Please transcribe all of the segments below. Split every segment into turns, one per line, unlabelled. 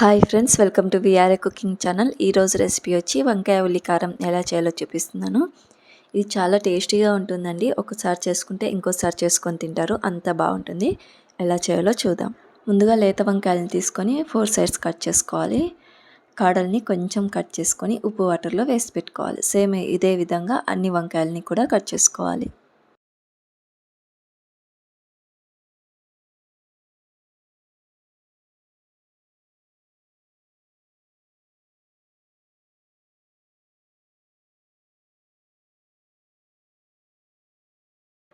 Hi friends welcome to VRA cooking channel. ఈరోజు recipe వచ్చి వంకాయ ఉల్లి కారం ఎలా చేయాలో చూపిస్తున్నాను. ఇది చాలా టేస్టీగా ఉంటుందండి. ఒకసారి చేసుకుంటే ఇంకోసారి చేసుకొని తింటారు. అంత బాగుంటుంది. ఎలా చేయాలో చూద్దాం. ముందుగా లేత వంకాయలను తీసుకొని ఫోర్ సైడ్స్ కట్ చేసుకోవాలి. కాడల్ని కొంచెం కట్ చేసుకొని ఉప్పు వాటర్లో వేసి పెట్టుకోవాలి. సేమ్ ఇదే విధంగా అన్ని వంకాయలని కూడా కట్ చేసుకోవాలి.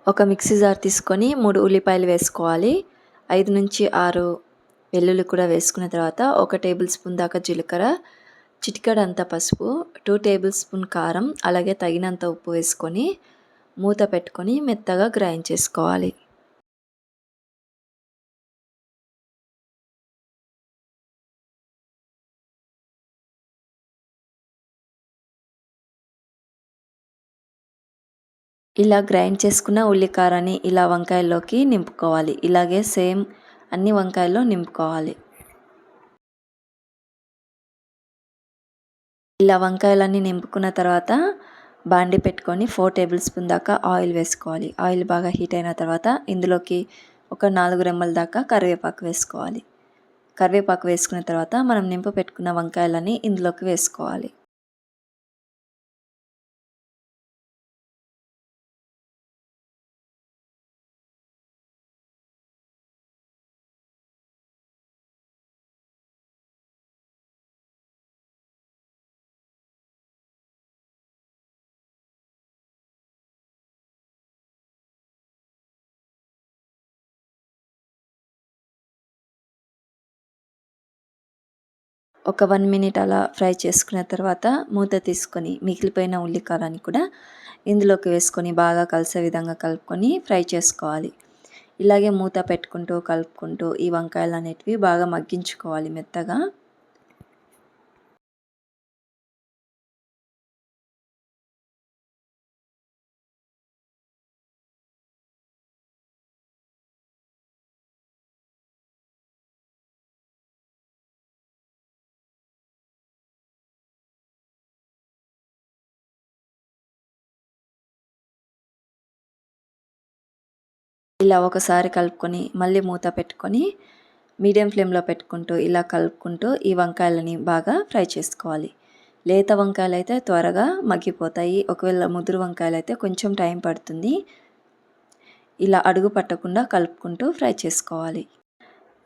ఒక మిక్సీ జార్ తీసుకొని మూడు ఉల్లిపాయలు వేసుకోవాలి. ఐదు నుంచి ఆరు వెల్లుల్లి కూడా వేసుకున్న తర్వాత ఒక టేబుల్ స్పూన్ దాకా జీలకర్ర చిటికడ అంత పసుపు టూ టేబుల్ స్పూన్ కారం అలాగే తగినంత ఉప్పు వేసుకొని మూత పెట్టుకొని మెత్తగా గ్రైండ్ చేసుకోవాలి. ఇలా గ్రైండ్ చేసుకున్న ఉల్లికారాన్ని ఇలా వంకాయల్లోకి నింపుకోవాలి. ఇలాగే సేమ్ అన్ని వంకాయల్లో నింపుకోవాలి. ఇలా వంకాయలన్నీ నింపుకున్న తర్వాత బాండి పెట్టుకొని ఫోర్ టేబుల్ స్పూన్ దాకా ఆయిల్ వేసుకోవాలి. ఆయిల్ బాగా హీట్ అయిన తర్వాత ఇందులోకి ఒక నాలుగు రెమ్మల దాకా కరివేపాకు వేసుకోవాలి. కరివేపాకు వేసుకున్న తర్వాత మనం నింపు పెట్టుకున్న వంకాయలని ఇందులోకి వేసుకోవాలి. ఒక వన్ మినిట్ అలా ఫ్రై చేసుకున్న తర్వాత మూత తీసుకొని మిగిలిపోయిన ఉల్లికారాన్ని కూడా ఇందులోకి వేసుకొని బాగా కలిసే విధంగా కలుపుకొని ఫ్రై చేసుకోవాలి. ఇలాగే మూత పెట్టుకుంటూ కలుపుకుంటూ ఈ వంకాయలు అనేటివి బాగా మగ్గించుకోవాలి మెత్తగా. ఇలా ఒకసారి కలుపుకొని మళ్ళీ మూత పెట్టుకొని మీడియం ఫ్లేమ్లో పెట్టుకుంటూ ఇలా కలుపుకుంటూ ఈ వంకాయలని బాగా ఫ్రై చేసుకోవాలి. లేత వంకాయలు అయితే త్వరగా మగ్గిపోతాయి. ఒకవేళ ముదురు వంకాయలు అయితే కొంచెం టైం పడుతుంది. ఇలా అడుగు పట్టకుండా కలుపుకుంటూ ఫ్రై చేసుకోవాలి.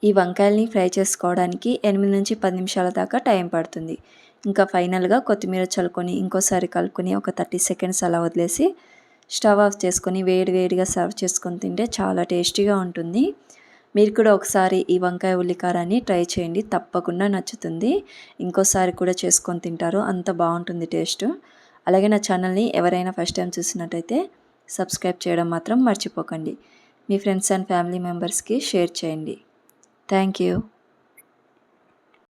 ఈ వంకాయల్ని ఫ్రై చేసుకోవడానికి ఎనిమిది నుంచి పది నిమిషాల దాకా టైం పడుతుంది. ఇంకా ఫైనల్గా కొత్తిమీర చల్లుకొని ఇంకోసారి కలుపుకొని ఒక థర్టీ సెకండ్స్ అలా వదిలేసి స్టవ్ ఆఫ్ చేసుకొని వేడి వేడిగా సర్వ్ చేసుకొని తింటే చాలా టేస్టీగా ఉంటుంది. మీరు కూడా ఒకసారి ఈ వంకాయ ఉల్లికారాన్ని ట్రై చేయండి. తప్పకుండా నచ్చుతుంది. ఇంకోసారి కూడా చేసుకొని తింటారు. అంత బాగుంటుంది టేస్ట్. అలాగే నా ఛానల్ని ఎవరైనా ఫస్ట్ టైం చూసినట్టయితే సబ్స్క్రైబ్ చేయడం మాత్రం మర్చిపోకండి. మీ ఫ్రెండ్స్ అండ్ ఫ్యామిలీ మెంబర్స్కి షేర్ చేయండి. Thank you.